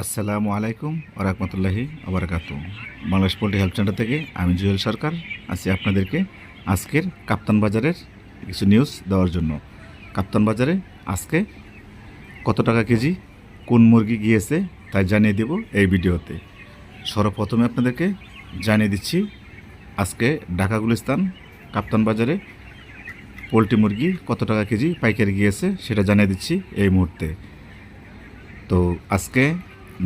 আসসালামু আলাইকুম ওরহমতুল্লাহি আবরাকাত বাংলাদেশ পোল্ট্রি হেল্প সেন্টার থেকে আমি জুয়েল সরকার আছি আপনাদেরকে আজকের কাপ্তান বাজারের কিছু নিউজ দেওয়ার জন্য। কাপ্তান বাজারে আজকে কত টাকা কেজি, কোন মুরগি গিয়েছে তাই জানিয়ে দেব এই ভিডিওতে। সর্বপ্রথমে আপনাদেরকে জানিয়ে দিচ্ছি, আজকে ঢাকা গুলিস্তান কাপ্তান বাজারে পোলট্রি মুরগি কত টাকা কেজি পাইকারি গিয়েছে সেটা জানিয়ে দিচ্ছি এই মুহূর্তে। তো আজকে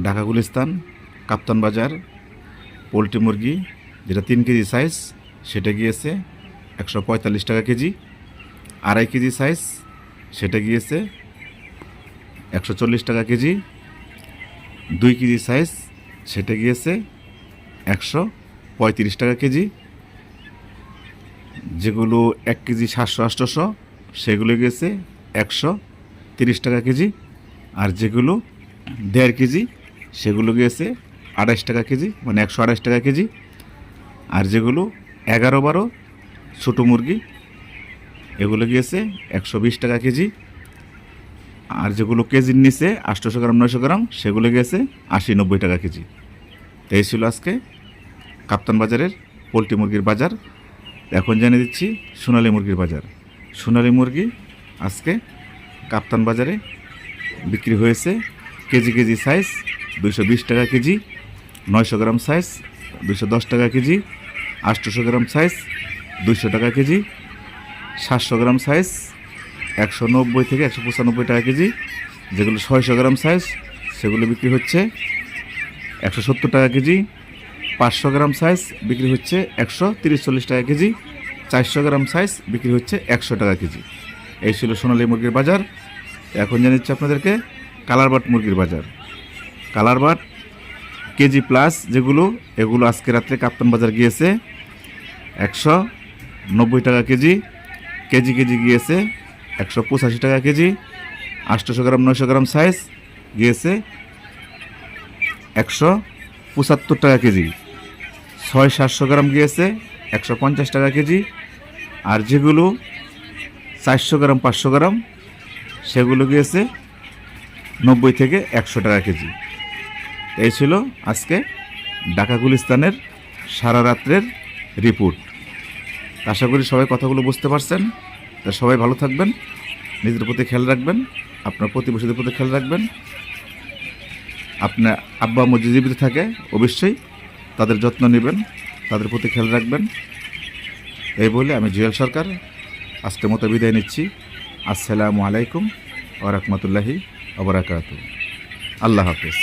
ঢাকা গুলিস্তান, কাপ্তান বাজার, পোলট্রি মুরগি, যেটা তিন কেজি সাইজ সেটা গিয়েছে একশো পঁয়তাল্লিশ টাকা কেজি। আড়াই কেজি সাইজ সেটা গিয়েছে একশো চল্লিশ টাকা কেজি। দুই কেজি সাইজ সেটা গিয়েছে একশো পঁয়ত্রিশ টাকা কেজি। যেগুলো এক কেজি সাতশো আটশোশো সেগুলো গিয়েছে একশো তিরিশ টাকা কেজি। আর যেগুলো দেড় কেজি সেগুলো গিয়েছে আড়াইশ টাকা কেজি মানে একশো আড়াইশ টাকা কেজি। আর যেগুলো এগারো বারো ছোটো মুরগি, এগুলো গিয়েছে একশো বিশ টাকা কেজি। আর যেগুলো কেজির নিচে আটশোশো গ্রাম, নয়শো গ্রাম, সেগুলো গিয়েছে আশি নব্বই টাকা কেজি। তো এই ছিল আজকে কাপ্তান বাজারের পোলট্রি মুরগির বাজার। এখন জানিয়ে দিচ্ছি সোনালী মুরগির বাজার। সোনালী মুরগি আজকে কাপ্তান বাজারে বিক্রি হয়েছে কেজি কেজি সাইজ দুইশো বিশ টাকা কেজি, নয়শো গ্রাম সাইজ দুইশো দশ টাকা কেজি, আটশোশো গ্রাম সাইজ দুইশো টাকা কেজি, সাতশো গ্রাম সাইজ একশো নব্বই থেকে একশো পঁচানব্বই টাকা কেজি, যেগুলো ছয়শো গ্রাম সাইজ সেগুলো বিক্রি হচ্ছে একশো সত্তর টাকা কেজি, পাঁচশো গ্রাম সাইজ বিক্রি হচ্ছে একশো তিরিশ চল্লিশ টাকা কেজি, চারশো গ্রাম সাইজ বিক্রি হচ্ছে একশো টাকা কেজি। এই ছিল সোনালী মুরগির বাজার। এখন জানিচ্ছি আপনাদেরকে কালার বাট মুরগির বাজার। কালার বাট কেজি প্লাস যেগুলো, এগুলো আজকে রাত্রে কাপ্তান বাজার গিয়েছে একশো নব্বই টাকা কেজি কেজি কেজি গিয়েছে একশো পঁচাশি টাকা কেজি আটশোশো গ্রাম, নয়শো গ্রাম সাইজ গিয়েছে একশো পঁচাত্তর টাকা কেজি, ছয় সাতশো গ্রাম গিয়েছে একশো পঞ্চাশ টাকা কেজি, আর যেগুলো চারশো গ্রাম, পাঁচশো গ্রাম, সেগুলো গিয়েছে নব্বই থেকে একশো টাকা কেজি। এই ছিল আজকে ঢাকা গুলিস্তানের সারা রাত্রের রিপোর্ট। আশা করি সবাই কথাগুলো বুঝতে পারছেন। তা সবাই ভালো থাকবেন নিজের প্রতি খেয়াল রাখবেন, আপনার প্রতিবেশীদের প্রতি খেয়াল রাখবেন। আপনার আব্বা যদি জীবিত থাকে, অবশ্যই তাদের যত্ন নেবেন, তাদের প্রতি খেয়াল রাখবেন। এই বলে আমি জুয়েল সরকার, আজকে মতো বিদায় নিচ্ছি। আসসালামু আলাইকুম ওরহমতুল্লাহি ওবরাকাতু আল্লাহ হাফিজ।